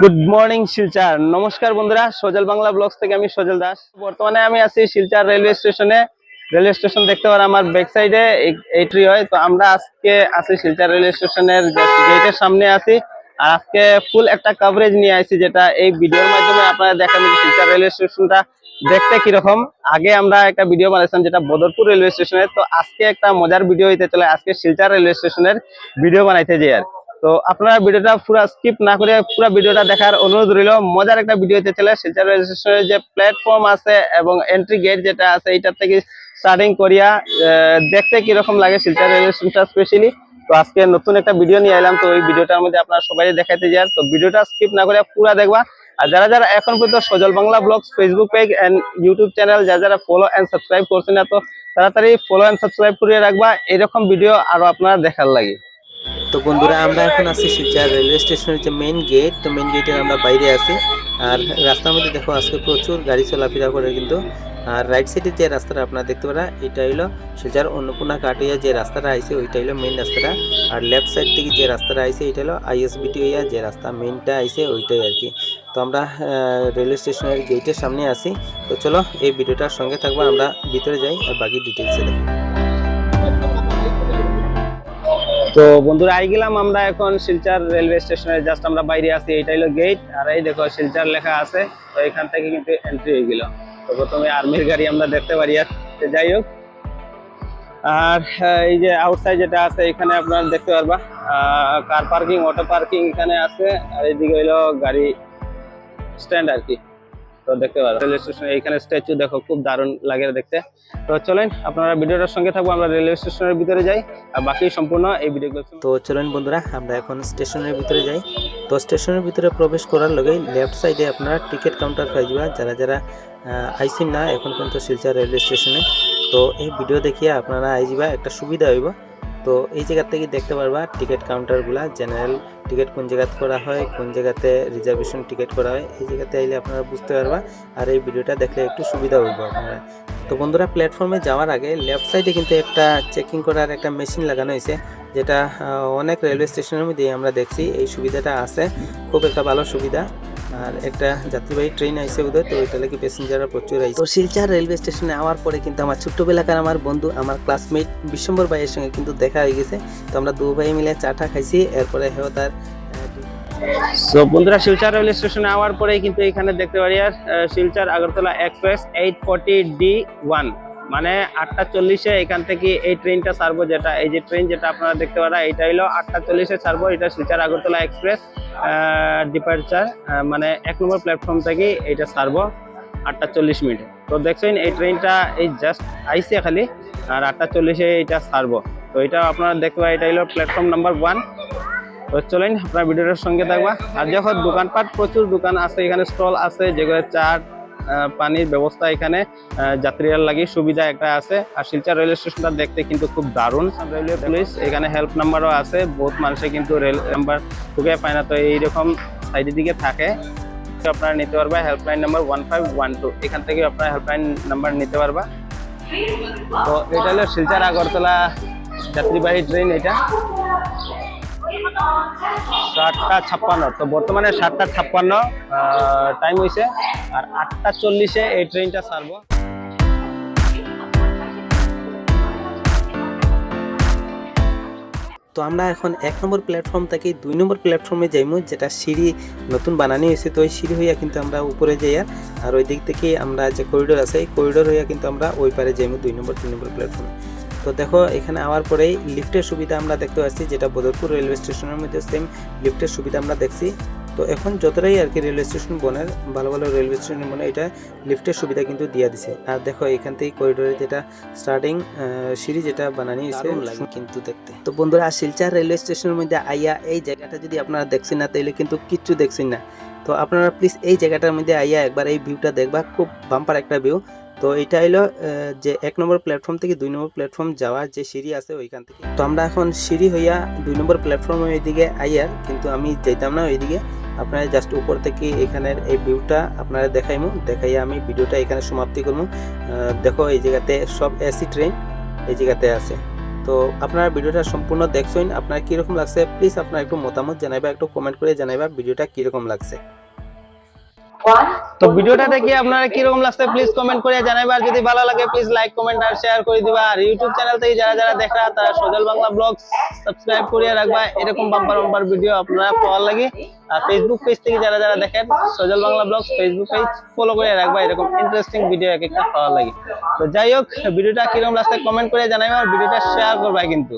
Good morning Silchar. নমস্কার বন্ধুরা, সজল Bangla blogs থেকে আমি সজল দাস। বর্তমানে আমি আছি শিলচর রেলওয়ে স্টেশনে। রেলওয়ে স্টেশন দেখতে পারেন আমার ব্যাক সাইডে এইট্রি হয় তো আমরা আজকে আছি শিলচর রেলওয়ে স্টেশনের গেটের সামনে আছি। আর আজকে ফুল একটা কভারেজ নিয়ে আসি যেটা এই ভিডিওর মাধ্যমে আপনারা দেখাবেন শিলচর রেলওয়ে স্টেশনটা দেখতে কীরকম। আগে আমরা একটা ভিডিও বানাইছিলাম যেটা বদরপুর রেলওয়ে স্টেশনের। তো আজকে একটা মজার ভিডিও হইতে চলে আজকে শিলচর রেলওয়ে স্টেশনের ভিডিও বানাইতে যাই আর তো আপনারা ভিডিওটা পুরো স্কিপ না করে পুরো ভিডিওটা দেখার অনুরোধ রইল। মজার একটা ভিডিও হতে চলে শিলচর রেলওয়ে স্টেশনের যে প্ল্যাটফর্ম আছে এবং এন্ট্রি গেট যেটা আছে, এইটার থেকে স্টার্টিং করিয়া দেখতে কীরকম লাগে শিলচর রেলওয়ে স্টেশনটা স্পেশালি তো আজকে নতুন একটা ভিডিও নিয়ে এলাম, তো ওই ভিডিওটার মধ্যে আপনারা সবাই দেখাইতে যান। তো ভিডিওটা স্কিপ না করে পুরো দেখবা। আর যারা যারা এখন পর্যন্ত Sajal Bangla blogs Facebook page and YouTube channel যারা যারা ফলো এন্ড সাবস্ক্রাইব করছেন না, তো তাড়াতাড়ি ফলো এন্ড সাবস্ক্রাইব করে রাখবা। এরকম ভিডিও আরও আপনারা দেখার লাগে। তো বন্ধুরা, আমরা এখন আছি শিলচর রেলওয়ে স্টেশনের যে মেইন গেট তো মেইন গেটের আমরা বাইরে আছি। আর রাস্তার মধ্যে দেখো, আজকে প্রচুর গাড়ি চলাফেরা করে কিন্তু। আর রাইট সাইডে যে রাস্তাটা আপনারা দেখতে পারা, এটা হলো শিলচর অন্নপূর্ণা কাটিয়া যে রাস্তাটা আইছে, ওইটা হলো মেন রাস্তাটা। আর লেফট সাইড থেকে যে রাস্তাটা আইছে, এটা হলো আইএসবিটি হইয়া যে রাস্তা মেইনটা আইছে ওইটাই আর কি। তো আমরা রেলওয়ে স্টেশনের গেটের সামনে আছি। তো চলো, এই ভিডিওটার সঙ্গে থাকব, আমরা ভিতরে যাই, আর বাকি ডিটেলসে দেখি তো বন্ধুরা, আই গেলাম আমরা এখন শিলচর রেলওয়ে স্টেশনে। জাস্ট আমরা বাইরে আছি এইটা হলো গেট আর এই দেখো, শিলচর লেখা আছে, তো এখান থেকে কিন্তু এন্ট্রি হয়ে গেল। তো প্রথমে আর্মির গাড়ি আমরা দেখতে পারি আর। যাই হোক। আর এই যে আউটসাইড যেটা আছে, এখানে আপনারা দেখতে পারবা। কার পার্কিং অটো পার্কিং এখানে আছে। আর এইদিকে হইল গাড়ি স্ট্যান্ড আর কি। তো দেখতে পারো রেলওয়ে স্টেশনে এখানে স্ট্যাচু দেখো, খুব দারুণ লাগে দেখতে। তো চলেন, আপনারা ভিডিওটার সঙ্গে থাকব আমরা রেলওয়ে স্টেশনের ভিতরে যাই, আর বাকি সম্পূর্ণ এই ভিডিওগুলো তো চলেন বন্ধুরা, আমরা এখন স্টেশনের ভিতরে যাই। তো স্টেশনের ভিতরে প্রবেশ করার লগেই লেফট সাইডে আপনারা টিকিট কাউন্টার পাই যাবা। যারা যারা আইসিন না, এখন পর্যন্ত শিলচর রেলওয়ে স্টেশনে। তো এই ভিডিও দেখিয়ে আপনারা আই যাবা একটা সুবিধা হইব। তো এই জায়গা থেকে দেখতে পারবা টিকিট কাউন্টারগুলা জেনারেল টিকিট কোন জায়গাতে করা হয়, কোন জায়গাতে রিজার্ভেশন টিকিট করা হয়, এই জায়গাতে আইলে আপনারা বুঝতে পারবা আর এই ভিডিওটা দেখলে একটু সুবিধা হইব আপনারা। তো বন্ধুরা প্ল্যাটফর্মে যাওয়ার আগে লেফট সাইডে কিন্তু একটা চেকিং করার একটা মেশিন লাগানো হয়েছে, যেটা অনেক রেলওয়ে স্টেশনের মধ্যে আমরা দেখছি, এই সুবিধাটা আছে। খুব একটা ভালো সুবিধা। আর একটা যাত্রীবাহী ট্রেন আইসে ওদের তো ওইটা লাগি প্যাসেঞ্জাররা প্রচুর আইসে তো শিলচর রেলওয়ে স্টেশনে আওয়ার পরে কিন্তু আমার ছোট্টবেলাকার আমার বন্ধু আমার ক্লাসমেট বিশ্বম্বর ভাইয়ের সঙ্গে কিন্তু দেখা হয়ে গেছে। তো আমরা দু ভাই মিলে চাটা খাইছি এরপরে হেও তার সো বন্ধুরা শিলচর রেলওয়ে স্টেশনে আওয়ার পরেই কিন্তু এখানে দেখতে পারি আর Silchar Agartala express eight forty D one মানে আটটা চল্লিশে এখান থেকে এই ট্রেনটা ছাড়বো যেটা এই যে ট্রেন যেটা আপনারা দেখতে পারা এটা হলো আটটা চল্লিশে ছাড়বো এটা শিলচর আগরতলা এক্সপ্রেস ডিপার্চার মানে এক নম্বর প্ল্যাটফর্ম থেকে এইটা ছাড়বো আটটা চল্লিশ মিনিটে। তো দেখছেন এই ট্রেনটা এই জাস্ট আইসে খালি আর আটটা চল্লিশে এটা ছাড়বো। তো এটা আপনারা দেখতে পারেন এটা হলো প্ল্যাটফর্ম নাম্বার ওয়ান তো চলেন আপনার ভিডিওটার সঙ্গে থাকবা। আর যখন দোকানপাট প্রচুর দোকান আছে এখানে স্টল আছে যেগুলো চা আহ, পানির ব্যবস্থা এখানে যাত্রীরা লাগে সুবিধা একটা আছে। আর শিলচর রেলওয়ে স্টেশনটা দেখতে কিন্তু খুব দারুণ। রেলওয়ে পুলিশ এখানে হেল্প নাম্বারও আছে। বহুত মানুষে কিন্তু রেল নাম্বার খুবই পায় না। তো এইরকম সাইডের দিকে থাকে। আপনারা নিতে পারবা helpline number one five one two এখান থেকে আপনারা হেল্পলাইন নাম্বার নিতে পারবা। তো এটা হলো শিলচর আগরতলা যাত্রীবাহী ট্রেন এটা। সাতটা ছাপ্পান্ন। তো বর্তমানে সাতটা ছাপ্পান্ন টাইম হয়েছে আর আটটা চল্লিশে এই ট্রেনটা ছাড়বো। তো আমরা এখন এক নম্বর প্ল্যাটফর্ম থেকে দুই নম্বর প্ল্যাটফর্মে যাইমু, যেটা সিঁড়ি নতুন বানানি হয়েছে। তো ওই সিঁড়ি হইয়া কিন্তু আমরা উপরে যাই আর ওই দিক থেকে আমরা যে করিডোর আছে, এই করিডোর হইয়া কিন্তু আমরা ওই পারে যাইমু, দুই নম্বর, তিন নম্বর প্ল্যাটফর্মে তো দেখো এখানে আওয়ার পরেই লিফটের সুবিধা আমরা দেখতে পাচ্ছি যেটা বদরপুর রেলওয়ে স্টেশনের মধ্যে সেম লিফটের সুবিধা আমরা দেখছি। তো এখন যতটাই আর কি রেলওয়ে স্টেশন বনের ভালো ভালো রেলওয়ে স্টেশন বনে এটা লিফটের সুবিধা কিন্তু দিয়ে দিছে। আর দেখো এখান থেকে করিডোরে যেটা স্টার্টিং সিঁড়ি যেটা বানানি হয়েছে কিন্তু দেখতে। তো বন্ধুরা শিলচর রেলওয়ে স্টেশনের মধ্যে আইয়া এই জায়গাটা যদি আপনারা দেখছেন না তাইলে কিন্তু কিচ্ছু দেখছেন না। তো আপনারা প্লিজ এই জায়গাটার মধ্যে আইয়া একবার এই ভিউটা দেখবা খুব বাম্পার একটা ভিউ তো এটা হলো যে এক নম্বর প্ল্যাটফর্ম থেকে দুই নম্বর প্ল্যাটফর্ম যাওয়ার যে সিঁড়ি আছে ওইখান থেকে। তো আমরা এখন সিঁড়ি হইয়া দুই নম্বর প্ল্যাটফর্ম ওইদিকে আইয়ার, কিন্তু আমি যেতাম না ওইদিকে। আপনারা জাস্ট উপর থেকে এখানের এই ভিউটা আপনারা দেখাইমু, দেখাইয়া আমি ভিডিওটা এখানে সমাপ্তি করব দেখো এই জায়গাতে সব এসি ট্রেন এই জায়গাতে আছে। তো আপনারা ভিডিওটা সম্পূর্ণ দেখছেন, আপনার কীরকম লাগছে? প্লিজ আপনার একটু মতামত জানাইবা, একটু কমেন্ট করে জানাইবা ভিডিওটা কীরকম লাগছে। তো ভিডিওটা দেখে আপনারা কীরকম লাগছে প্লিজ কমেন্ট করে জানাইবা। আর যদি ভালো লাগে প্লিজ লাইক কমেন্ট আর শেয়ার করে দিবা। আর ইউটিউব চ্যানেল থেকে যারা যারা দেখা তারা সজল বাংলা ব্লগ সাবস্ক্রাইব করে রাখবা। এরকম বাম্পার বাম্পার ভিডিও আপনারা পাওয়ার লাগে। আর ফেসবুক পেজ থেকে যারা যারা দেখেন Sajal Bangla blog Facebook page follow করে রাখবা। এরকম ইন্টারেস্টিং ভিডিও এক একটা পাওয়ার লাগে। তো যাই হোক ভিডিওটা কীরকম লাগছে কমেন্ট করে জানাইবা। আর ভিডিওটা শেয়ার করবা কিন্তু।